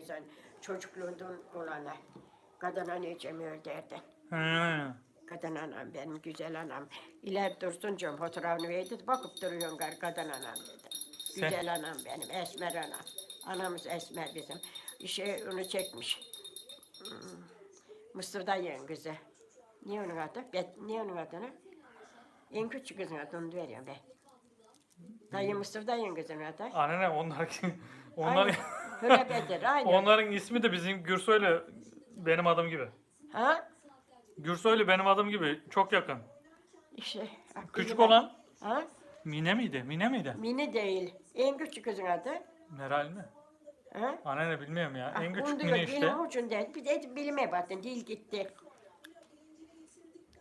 sen çocukluğundan olana. Kadın anneciğim öl derdi. Hı. Kadın anam benim güzel anam. İler Dursuncuğum fotoğrafını verdi bakıp duruyorsun gar kadın anam dedi. Güzel anam benim esmer anam. Anamız esmer bizim. İşe onu çekmiş. Hmm. Mısır dayının kızı. Niye onun adı? Bet, niye onun adını? En küçük kızın adını veriyorum ben. Dayı Mısır dayının kızının adı. Anne onlar kim? Onlar Aynı. Hürrem Bedir, aynı. onların ismi de bizim Gürsoy'la benim adım gibi. Ha? Gürsoy'la benim adım gibi çok yakın. İşte. Küçük olan Ha? Mine miydi? Mine miydi? Mini değil. En küçük kızın adı. Meral mi? Ha? Anne ne bilmiyorum ya. En Ah, küçük onu diyor, Mine işte. Benim ucunda. Bir de bilime baktın. Dil gitti.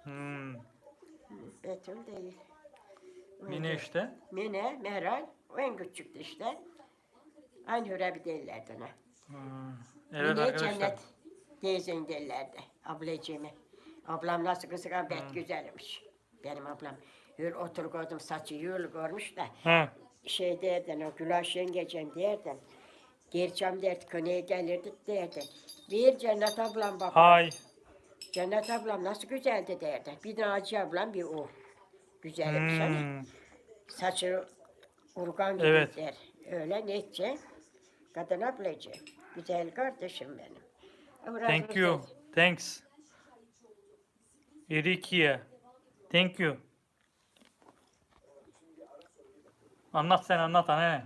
Hmm. Betül değil. Mine işte. Mine, Meral. O en küçüktü işte. Aynı Hürebi derlerdi ona. Hmm. Evet Mine arkadaşlar. cennet teyzen derlerdi. Ablacığımı. Ablam nasıl kızıgan Hmm. bet güzelmiş. Benim ablam. Hür otur koydum saçı yığıl görmüş de. Ha. şey derdin, o gülaş yengecem derdin. Gerçem derdi, kınaya gelirdik derdi. Bir Cennet ablam bak. Hay. Cennet ablam nasıl güzeldi derdi. Bir Hacı ablam bir o. Güzelmiş hani. Hmm. Saçı urgan gibi Evet. der. Öyle netçe. Kadın ablacı. Güzel kardeşim benim. Biraz Thank you. Thanks. Erikiye. Thank you. Anlat sen anlat anne.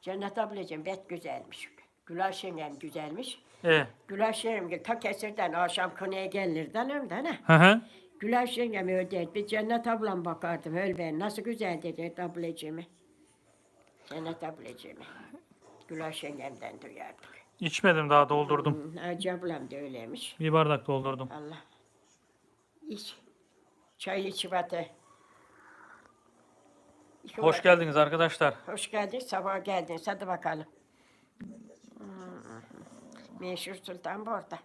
Cennet ablacığım bet güzelmiş. Gülaş yengem güzelmiş. Evet. Gülaş yengem ta kesirden akşam kınaya gelirden ömden ha. Hı hı. Gülaş yengem öderdi. Bir Cennet ablam bakardım. Öl ben nasıl güzel dedi ablacığımı. Cennet ablacığımı. Gülaş yengemden duyardık. İçmedim daha doldurdum. Hı, Hacı ablam da öyleymiş. Bir bardak doldurdum. Allah. İç. Çay iç batı. İki Hoş var. geldiniz arkadaşlar. Hoş geldin. Sabah geldin. Hadi bakalım. Hı, Meşhur Sultan burada.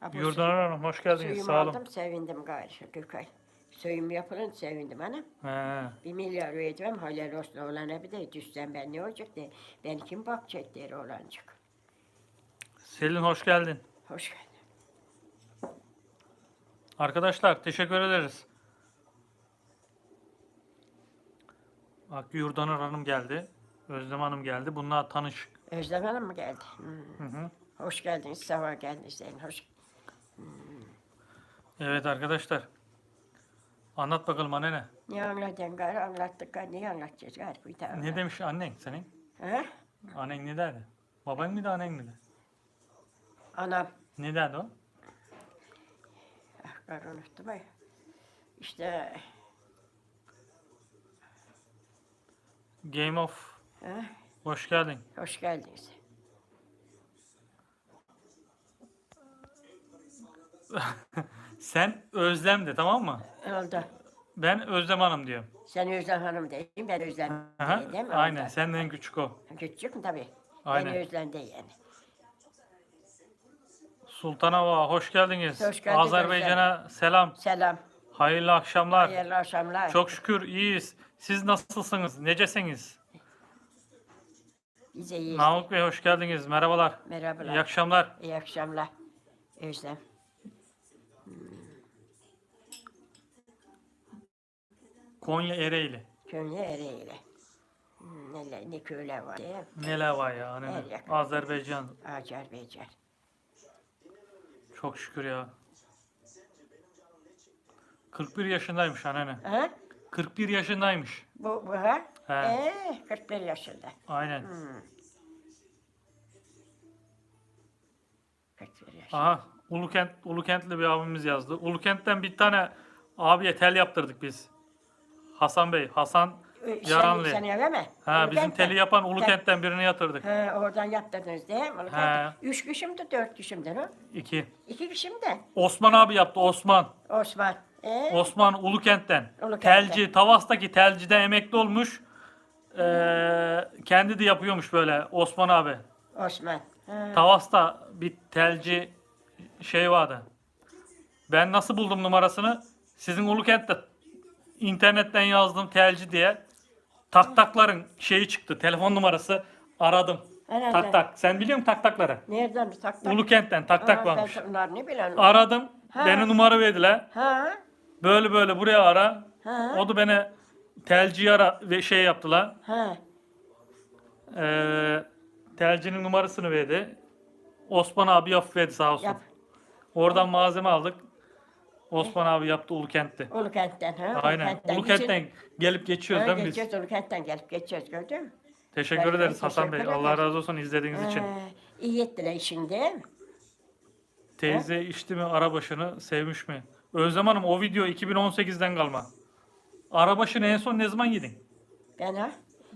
Ha, bu Yurdan Hanım hoş geldiniz. Suyumu Sağ olun. aldım, sevindim gayri Gökay. Suyum yapılınca sevindim anam. He. Bir milyar ödemem, helal olsun oğlana bir de düşsem ben ne olacak diye. Ben kim bakacak der oğlancık. Selin hoş geldin. Hoş geldin. Arkadaşlar teşekkür ederiz. Bak Yurdan Hanım geldi. Özlem Hanım geldi. Bunlar tanış. Özlem Hanım mı geldi? Hmm. Hı hı. Hoş geldiniz, sabah geldiniz. Hoş. Evet arkadaşlar. Anlat bakalım anne ne? Ne anlattın gari anlattık gari ne anlatacağız gari bir daha. Ne demiş annen senin? Ha? Annen ne derdi? Baban mıydı annen miydi? Anam. Ne derdi o? Ah gari unuttum ay. İşte Game of. ha? Hoş geldin. hoş geldiniz. Sen Özlem de tamam mı? Oldu. Ben Özlem Hanım diyorum. Sen Özlem Hanım değil, ben Özlem Aha, değil mi? aynen. Oldu. Senden küçük o. Küçük mü tabii? Aynen. Ben Özlem değil yani. Sultanova hoş geldiniz. Hoş geldiniz Azerbaycan'a selam. Selam. Hayırlı akşamlar. Hayırlı akşamlar. Çok şükür iyiyiz. Siz nasılsınız? Necesiniz? Bize iyi. Namık Bey hoş geldiniz. Merhabalar. Merhabalar. İyi akşamlar. İyi akşamlar. Özlem. Konya Ereğli. Köyüne Ereğli. Hmm, Ne, ne köyler var değil mi? Neler var ya? Her yakın. Azerbaycan. Becer. Çok şükür ya. 41 yaşındaymış anneanne. Ha? 41 yaşındaymış. Bu, bu ha? He. Ee, 41 yaşında. Aynen. Hmm. 41 yaşında. Aha. Ulukent, Ulukentli bir abimiz yazdı. Ulukent'ten bir tane abiye tel yaptırdık biz. Hasan Bey. Hasan Ee, Yaranlı. Sen, sen öyle mi? Ha bizim Ulukent'ten. teli yapan Ulukent'ten birini yatırdık. Ha, oradan yaptırdınız değil mi? He. Üç kişi mi de dört kişi mi de? İki. İki kişi mi de? Osman abi yaptı Osman. Osman. Ee, Osman Ulukent'ten. Ulukent'ten. Telci, Tavas'taki telcide emekli olmuş. Ee, kendi de yapıyormuş böyle Osman abi. Osman. Ha. Tavas'ta bir telci şey vardı. Ben nasıl buldum numarasını? Sizin Ulukent'te internetten yazdım telci diye. Tak takların şeyi çıktı. Telefon numarası. Aradım. Herhalde. Tak tak. Sen biliyor musun tak takları? Nereden tak tak? Ulukent'ten tak tak Aa, varmış. Ben ne bileyim. Aradım. Ha. Beni numara verdiler. Ha? Böyle böyle buraya ara. Ha? O da beni telci ara ve şey yaptılar. Ha? Ee, telcinin numarasını verdi. Osman abi yapıverdi sağ olsun. Yap. Oradan malzeme aldık. Osman abi yaptı Ulukent'te. Ulukent'ten ha? Aynen. Ulukent'ten. Gelip geçiyoruz değil mi biz? geçiyoruz Ulukent'ten gelip geçiyoruz gördün mü? Teşekkür Ben de ederiz Hasan Bey. teşekkür Allah razı olsun izlediğiniz için. Ha, iyi ettiler mi? Teyze içti mi arabaşını sevmiş mi? Özlem Hanım o video 2018'den kalma. Arabaşını en son ne zaman yedin? Ben ha?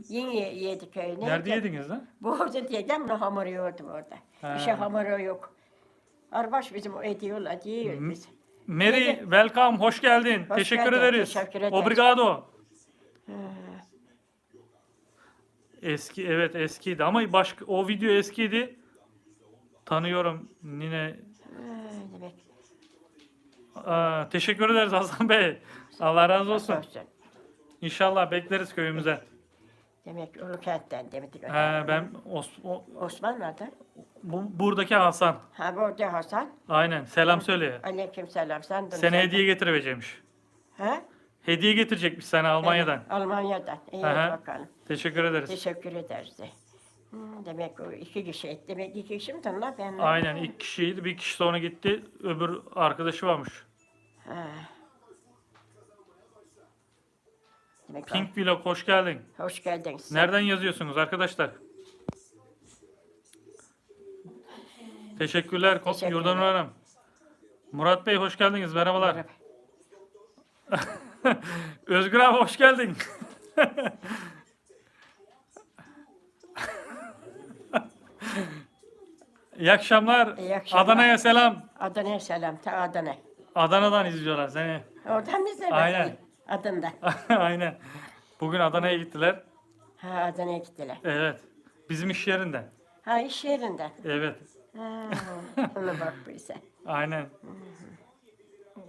Yeni ye- yedik öyle. Nerede yediniz lan? Bu orada diyeceğim ne hamur yiyordum orada. Ha. Şey hamuru yok. Arbaş bizim o ediyorlar yiyoruz biz. Mary welcome hoş geldin. Hoş Teşekkür geldin, ederiz. teşekkür ederiz. Obrigado. Ha. Eski evet eskiydi ama başka o video eskiydi. Tanıyorum Nine. Ha, demek. Aa, teşekkür ederiz Hasan Bey. Allah razı olsun. Olsun. İnşallah bekleriz köyümüze. Demek Ulukent'ten demek. He, ben Os- o- Osman nerede? bu, buradaki Hasan. Ha burada Hasan. Aynen. Selam söyle. Aleyküm selam. Sen de Sene hediye getireceğimiş. Ha? Hediye getirecekmiş sana Almanya'dan. Evet, Almanya'dan. İyi Aha. bakalım. Teşekkür ederiz. Teşekkür ederiz de. Hmm, demek o iki kişi etti. Demek iki kişi mi tanılar ben? Aynen ilk kişiydi. Bir kişi sonra gitti. Öbür arkadaşı varmış. Ha. Demek Pink Vlog hoş geldin. Hoş geldiniz. Nereden yazıyorsunuz arkadaşlar? Teşekkürler Ko- Teşekkürler. Yurdanur Hanım. Murat Bey hoş geldiniz. Merhabalar. Merhaba. Özgür abi hoş geldin. İyi akşamlar. İyi akşamlar. Adana'ya selam. Adana selam. Ta Adana. Adana'dan izliyorlar seni. Oradan mı izle Aynen. Adında. Aynen. Bugün Adana'ya gittiler. Ha Adana'ya gittiler. Evet. Bizim iş yerinde. Ha iş yerinde. Evet. Ha, ona bak bu ise. Aynen.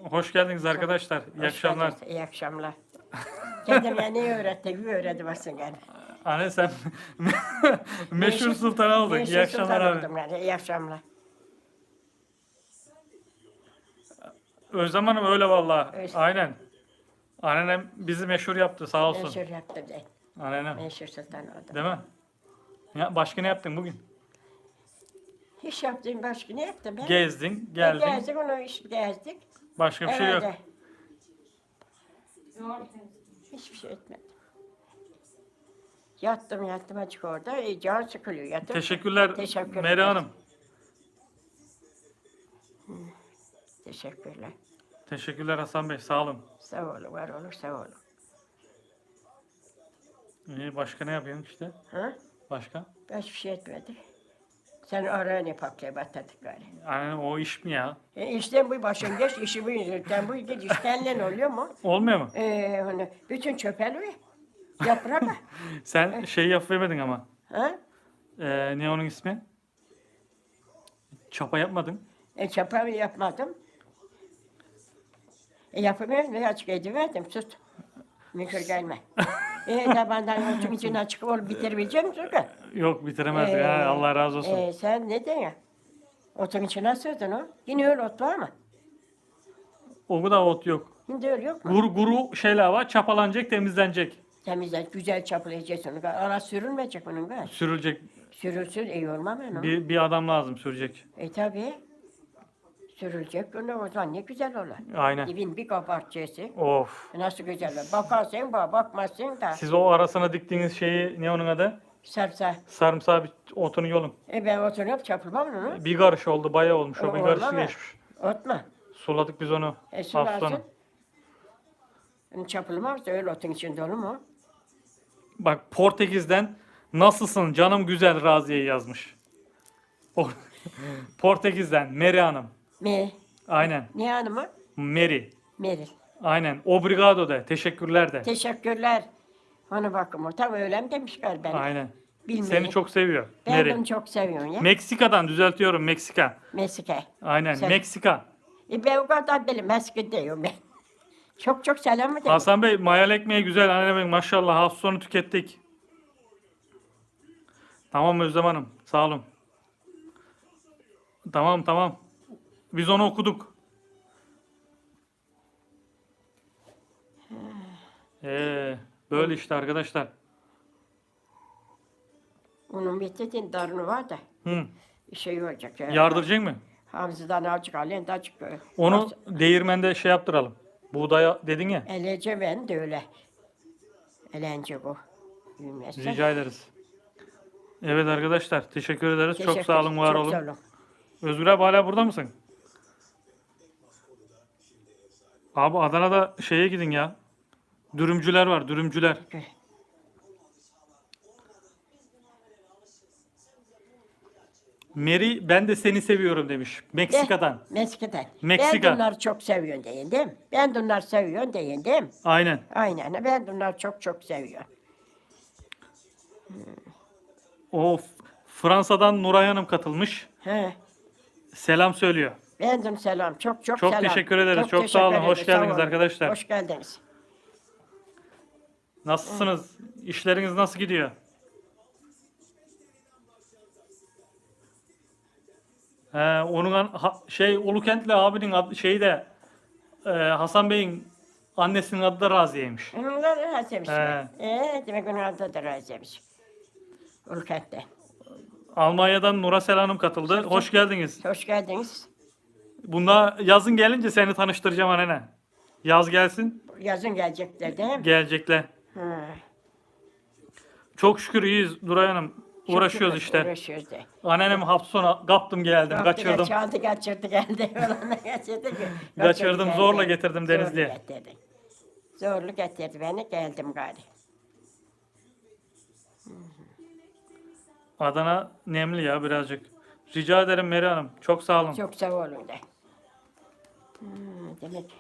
Hoş geldiniz arkadaşlar. İyi Hoş akşamlar. geldiniz, İyi akşamlar. Kendime ne öğretti? Bir öğretti basın yani. Anne sen meşhur sultan oldun. Meşhur İyi akşamlar sultan abi. oldum yani. İyi akşamlar. Özlem Hanım öyle vallahi. Öyle. Aynen. Annenem bizi meşhur yaptı sağ olsun. Meşhur yaptı de. Annenem. Meşhur sultan oldum. Değil mi? Ya başka ne yaptın bugün? Hiç yaptığım başka ne yaptım ben? Gezdin, E, geldin. Gezdik onu iş gezdik. Başka bir şey yok. Herhalde. Hiçbir şey etmedim. Yattım yattım açık orada. E, can sıkılıyor. Yattım. Teşekkürler Teşekkür Meri ederiz. Hanım. Teşekkürler. Teşekkürler Hasan Bey. Sağ olun. Sağ olun, var olun, sağ olun. İyi, başka ne yapıyorsun işte? Ha? Başka? Başka bir şey etmedik. Sen araya ne paklaya batırdık gari. Annenem o iş mi ya? E, işten bu başın geç, işi bu yüzden bu gidiş kendin oluyor mu? Olmuyor mu? E, hani bütün çöpeliyor. Yaprak. Sen şey yapıvermedin ama. ha? Ee, ne onun ismi? Çapa yapmadın. E, çapa yapmadım. E, yapamıyorum ve açık ediverdim, tut. Mikro gelme. e, tabandan otun içine açık olup bitirebileceğim çünkü. Yok bitiremezdik. Ee, ha, Allah razı olsun. E, sen ne diyorsun? Otun içine sığdın o. Yine öyle ot var mı? O kadar ot yok. Şimdi öyle yok mu? Guru, guru şeyler var. Çapalanacak, temizlenecek. Temizle, güzel çapalayacaksın. Ara sürülmeyecek bunun galiba. Sürülecek. Sürülsün, iyi olmam ben o. Bir, bir adam lazım sürecek. E tabi. Sürülecek onu o zaman ne güzel olur. Aynen. Dibin bir kabartacaksın. Of. Nasıl güzel olur. Bakarsın, bak, bakmazsın da. Siz o arasına diktiğiniz şeyi ne onun adı? Sarsa. Sarımsağı bir otunu yolun. E ben oturup çapılmam onu. Bir karış oldu, bayağı olmuş. O, O- bir mı? geçmiş. Otma. Suladık biz onu. E sularsın. çapılmaz da öyle otun içinde olur mu? Bak Portekiz'den nasılsın canım güzel Raziye yazmış. Portekiz'den Meri Hanım. Me. Aynen. Ne hanımı? Meri. Meril. Aynen. Obrigado de. Teşekkürler de. Teşekkürler. Ona bakım o. Tam öyle mi demiş galiba. Ben, Aynen. Bilmiyorum. Seni çok seviyor. ben Meri. bunu çok seviyorum ya. Meksika'dan düzeltiyorum Meksika. Meksika. Aynen. Sen- Meksika. E ben o kadar bilmez ki diyorum ben. Çok çok selam mı dedim. Hasan Bey mayal ekmeği güzel. Annemin maşallah hafta sonu tükettik. Tamam Özlem Hanım. Sağ olun. Tamam tamam. Biz onu okuduk. Ee, böyle işte arkadaşlar. Onun bitti dindarını var da Hı. şey olacak. ya. Yardıracak mı? Hamzıdan azıcık alın da azıcık. Onu değirmende şey yaptıralım. Buğdaya dedin ya. Elece ben de öyle. Elenecek o. Büyümezse. Rica ederiz. Evet arkadaşlar teşekkür ederiz. Çok Teşekkür- sağ olun, var çok olun. Özgür abi hala burada mısın? Abi Adana'da şeye gidin ya. Dürümcüler var, dürümcüler. Mary ben de seni seviyorum demiş. Meksika'dan. De, Meksika'dan. Meksika. Ben bunları çok seviyorum deyin değil mi? Ben bunları seviyorum deyin değil mi? Aynen. Aynen. Ben bunları çok çok seviyorum. O Fransa'dan Nuray Hanım katılmış. He. Selam söylüyor. Ben de selam. Çok çok, Çok selam. teşekkür ederiz. Çok teşekkür sağ olun. ederiz. Hoş Sağ geldiniz olun. arkadaşlar. Hoş geldiniz. Nasılsınız? İşleriniz nasıl gidiyor? He, onun an- ha- şey Ulukentli abinin adı, şeyi de e, Hasan Bey'in annesinin adı da Raziye'ymiş. Onlar da razıymış. He. Ee, demek onun adı da razıymış. Ülkette. Almanya'dan Nurasel Hanım katıldı. Hoş geldiniz. Hoş geldiniz. Bunda yazın gelince seni tanıştıracağım anne. Yaz gelsin. Yazın gelecekler değil mi? Gelecekler. Ha. Çok şükür iyiyiz Nuray Hanım. Çok Uğraşıyoruz şükür, işte. Uğraşıyoruz de. Annenem hafta sonu kaptım geldim, kaçırdım. Çantı kaçırdı geldi. Olanı kaçırdı. Kaçırdım, geldi. zorla getirdim Denizli'ye. Zorla getirdi. Zorla getirdi beni geldim gari. Adana nemli ya birazcık. Rica ederim Meri Hanım. Çok sağ olun. Çok sağ olun de. Hmm, demek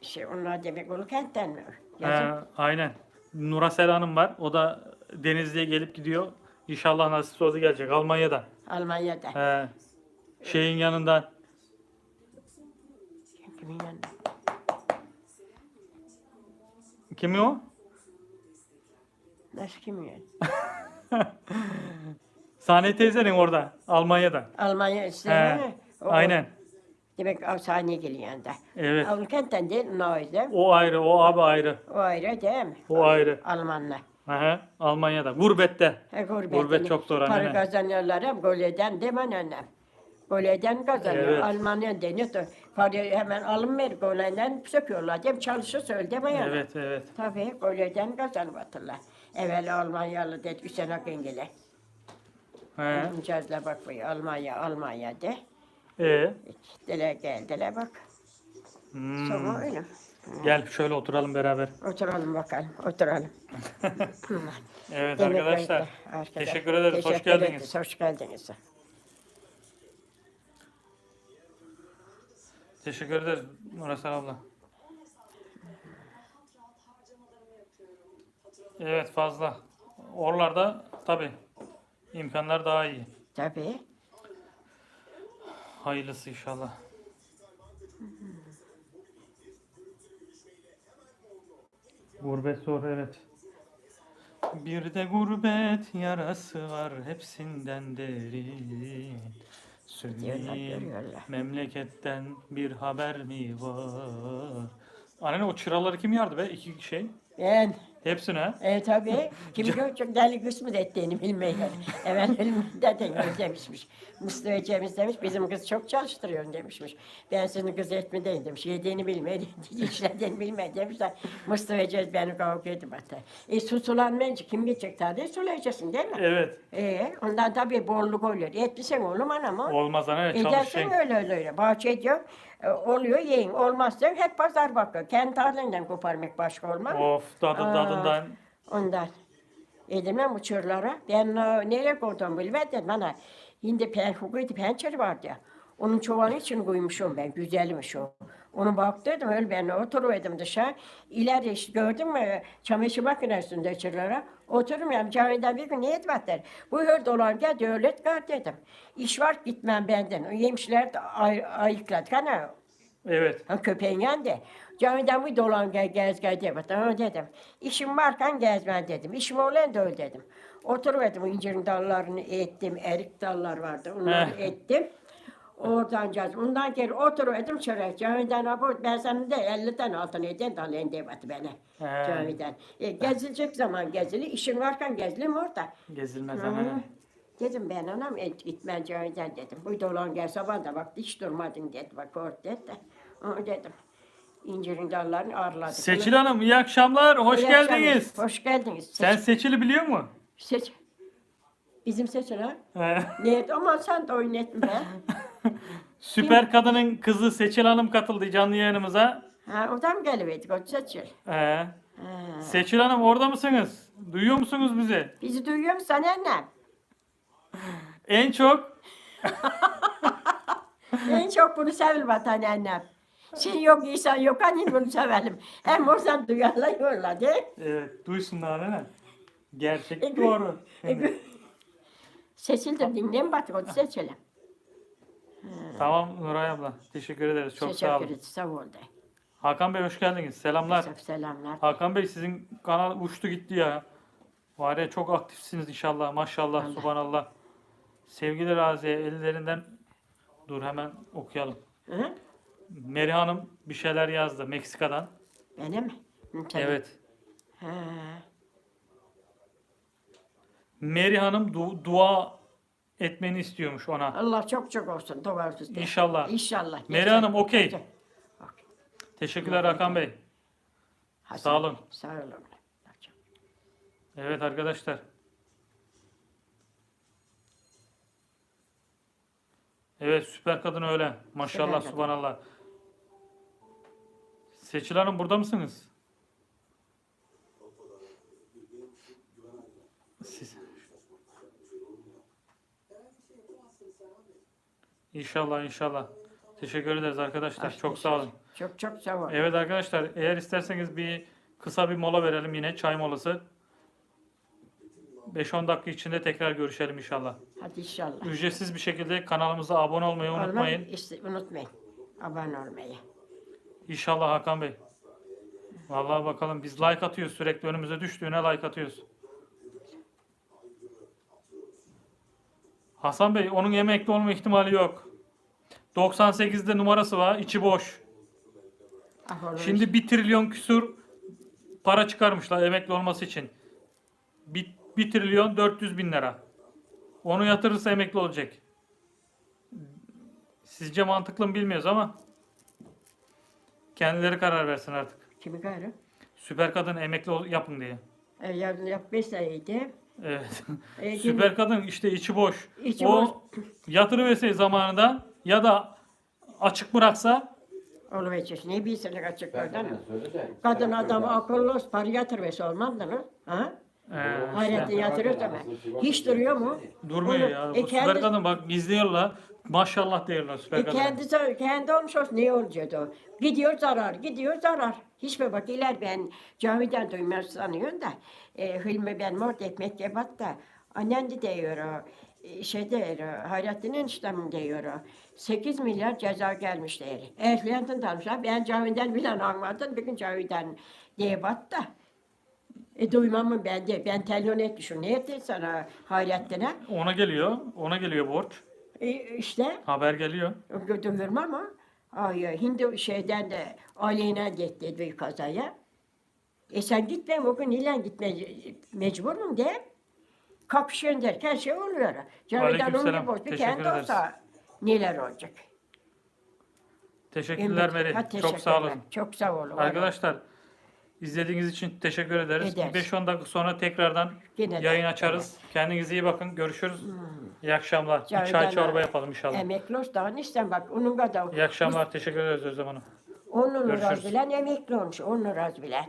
şey onlar demek Ulu kentten mi? He, Yazın. aynen. Nurasel Hanım var. O da Denizli'ye gelip gidiyor. İnşallah nasip oldu gelecek. Almanya'dan. Almanya'da. He. Şeyin yanından. Kimin yanında? Kimi o? Nasıl kimin yanında? Saniye teyzenin orada. Almanya'dan. Almanya işte. He. o- Aynen. Demek Avsaniye geliyor yanında. Evet. Ulu kentten değil, Noiz'de. O ayrı. O abi ayrı. O ayrı değil mi? O ayrı. Almanlar. Aha, Almanya'da. Gurbette. He, gurbet, Gurbet çok zor Para anne. kazanıyorlar hem goleden değil mi annem? Goleden kazanıyor. Evet. Almanya deniyor da parayı hemen alınmıyor goleden söküyorlar. Hem çalışır söyledi bayan. Evet evet. Tabii goleden kazanıvatırlar. Evvel Almanyalı dedi Hüseyin Akengil'e. He. Cazla bak bu Almanya Almanya de. Ee, Dile geldiler bak. hmm. Sonra öyle. Gel şöyle oturalım beraber. Oturalım bakalım, oturalım. Evet Demek arkadaşlar. Arkadaş- Teşekkür ederiz. Hoş Teşekkür geldiniz. ederiz, Hoş geldiniz. Teşekkür ederiz Nurasel abla. Evet fazla. Oralarda tabi imkanlar daha iyi. Tabii. Hayırlısı inşallah. Gurbet zor evet. Bir de gurbet yarası var hepsinden derin. Söyleyeyim memleketten bir haber mi var? Anne o çıraları kim yardı be? İki şey. Ben Hepsine. E tabii. Kim çok deli kısmı da ettiğini bilmeyin. Hemen ölümden demişmiş. Mustafa Cemiz demiş, bizim kız çok çalıştırıyor demişmiş. Ben sizin kız etmedeyim demiş. Yediğini bilmeyi, işlediğini bilmeyi demişler. Mustafa Cemiz beni kavga edip hatta. E su sulanmayınca kim gidecek tabii? Sulayacaksın değil mi? Evet. E ondan tabii bolluk oluyor. Etmişsen oğlum anam o. Olmaz anne Edersen çalışacaksın. öyle öyle öyle. Bahçe diyor. E, oluyor yiyin. Olmazsa hep pazar bakıyor. Kendi tarlından koparmak başka olmaz? Of tadı Aa. tadından. Ondan. Yedim ben uçurlara. Ben e, nereye koydum bilmedim bana. Şimdi pen, hukuki pencere vardı ya. Onun çuvalı için koymuşum ben. Güzelmiş o. Onu baktıydım öyle ben oturuyordum dışarı. İleri işte gördüm mü çamaşır makinesinde uçurlara. Ya Cavidan bir gün niyet battır. Buyur dolan gel devlet kar dedim. İş var gitmem benden. O yemişler de ay, ayıkladık. Hani Evet. Ha köpeğin yandı. Camiden bir dolan gel gez gel diye bak. Tamam dedim. İşim varken gezmen dedim. İşim olan da öyle dedim. Oturuverdim incirin dallarını ettim. Erik dallar vardı. Onları ettim. Oradan geldim. Ondan geri oturuverdim çörek. Camiden abi ben senin de 50 tane altın edin dalayım diye baktı bana. He. Camiden. E, gezilecek zaman gezili. İşim varken gezilim orada. Gezilmez Hı. hemen. Dedim ben anam et, gitmen camiden dedim. Bu dolan gel sabah da bak hiç durmadın dedi. Bak orada dedi. Onu dedim. İncirin dallarını ağırladık. Seçil Hanım iyi akşamlar. Hoş İyi geldiniz. akşamlar, Hoş geldiniz. Sen Seç, Seçil'i biliyor musun? seç. Bizim seçil ha? He. Ne? Ama sen de oynatma. Süper Kadın'ın kızı Seçil Hanım katıldı canlı yayınımıza. ha, o da mı geliverdik o seçil? He. Ha. Seçil Hanım orada mısınız? Duyuyor musunuz bizi? Bizi duyuyor musun sen annem? En çok en çok bunu sevil vatan annem. Sen yok insan yok hani bunu sevelim. Hem oradan duyarlar yolladı. Evet, duysunlar değil mi? Gerçek E, doğru. E, Seçil de dinleyin bak seçelim. Tamam Nuray abla. Teşekkür ederiz. Çok sağ Teşekkür olun. ederim. Sağ ol de. Hakan Bey hoş geldiniz. Selamlar. Çok selamlar. Hakan Bey sizin kanal uçtu gitti ya. Var ya çok aktifsiniz inşallah. Maşallah. Allah. Subhanallah. Sevgili Raziye ellerinden dur hemen okuyalım. Hı? Meri Hanım bir şeyler yazdı Meksika'dan. Benim? Hı, tabii. Evet. Ha. Meri Hanım du- dua etmeni istiyormuş ona. Allah çok çok olsun. De. İnşallah. İnşallah. Meri Hanım okey. Okey. Teşekkürler Hakan Bey. Hasan, Sağ olun. Sağ olun. Evet arkadaşlar. Evet süper kadın öyle. Maşallah Süper kadın. subhanallah. Seçil Hanım burada mısınız? Siz. İnşallah inşallah. Teşekkür ederiz arkadaşlar. Aşk Çok sağ olun. Çok çok sağ olun. Evet arkadaşlar eğer isterseniz bir kısa bir mola verelim yine çay molası. 5-10 dakika içinde tekrar görüşelim inşallah. Hadi inşallah. Ücretsiz bir şekilde kanalımıza abone olmayı unutmayın. İşte unutmayın. Abone olmayı. İnşallah Hakan Bey. Vallahi bakalım biz like atıyoruz sürekli önümüze düştüğüne like atıyoruz. Hasan Bey onun emekli olma ihtimali yok. 98'de numarası var içi boş. Ah. Şimdi 1 trilyon küsur para çıkarmışlar emekli olması için. 1, 1 trilyon 400 bin lira. Onu yatırırsa emekli olacak. Sizce mantıklı mı bilmiyoruz ama kendileri karar versin artık. Kimi gayrı? Süper kadın emekli ol- yapın diye. E, yarın yapmışsa iyiydi. Evet. E, Süper kadın işte içi boş. İçi o boş. yatırıverse zamanında ya da açık bıraksa Oluverecek. Ne bilsin açık oradan. Kadın adam akıllı para yatırırsa olmaz mı? lan? Ha? e, Hayrettin yatırırsa mı? Hiç duruyor mu? durmuyor Onu- ya. Bu e, süper kendi- kadın bak izliyorlar. Maşallah diyorlar süper E kadın. kendisi, kendi olmuş olsun ne olacaktı o? Gidiyor zarar, gidiyor zarar. Hiç mi bak iler ben camiden duymaz sanıyorum da. E, Hilmi ben mort ekmek yebat da. Annen de diyor o. e, Şey diyor o, Hayrettin eniştem diyor o. 8 milyar ceza gelmiş diyor. Ehliyetin tanışlar. Ben camiden bilen anladım. Bir gün camiden diye bat da. E duymam mı ben de. Ben telefon etmişim. Ne ettin sana Hayrettin'e? Ona geliyor. Ona geliyor borç. E, işte. Haber geliyor. Duyurma ama ay, Hindu şeyden de aleyhine gitti bir kazaya. E sen gitme bugün ilan gitme mecbur muyum de? Kapışıyorsun derken şey oluyor. Cavidan onu Teşekkür kendi olsa neler olacak? Teşekkürler Meri. Çok sağ olun. Çok sağ olun. Arkadaşlar izlediğiniz için teşekkür ederiz. Ederiz. 5-10 dakika sonra tekrardan Yine de, yayın açarız. Kendinize iyi bakın. Görüşürüz. İyi akşamlar. Bir çay çorba yapalım inşallah. Emekli olsa daha ne bak onun kadar. İyi akşamlar. Teşekkür ederiz Özlem Hanım. Onun Görüşürüz. razı bilen emekli olmuş. Onun razı bilen.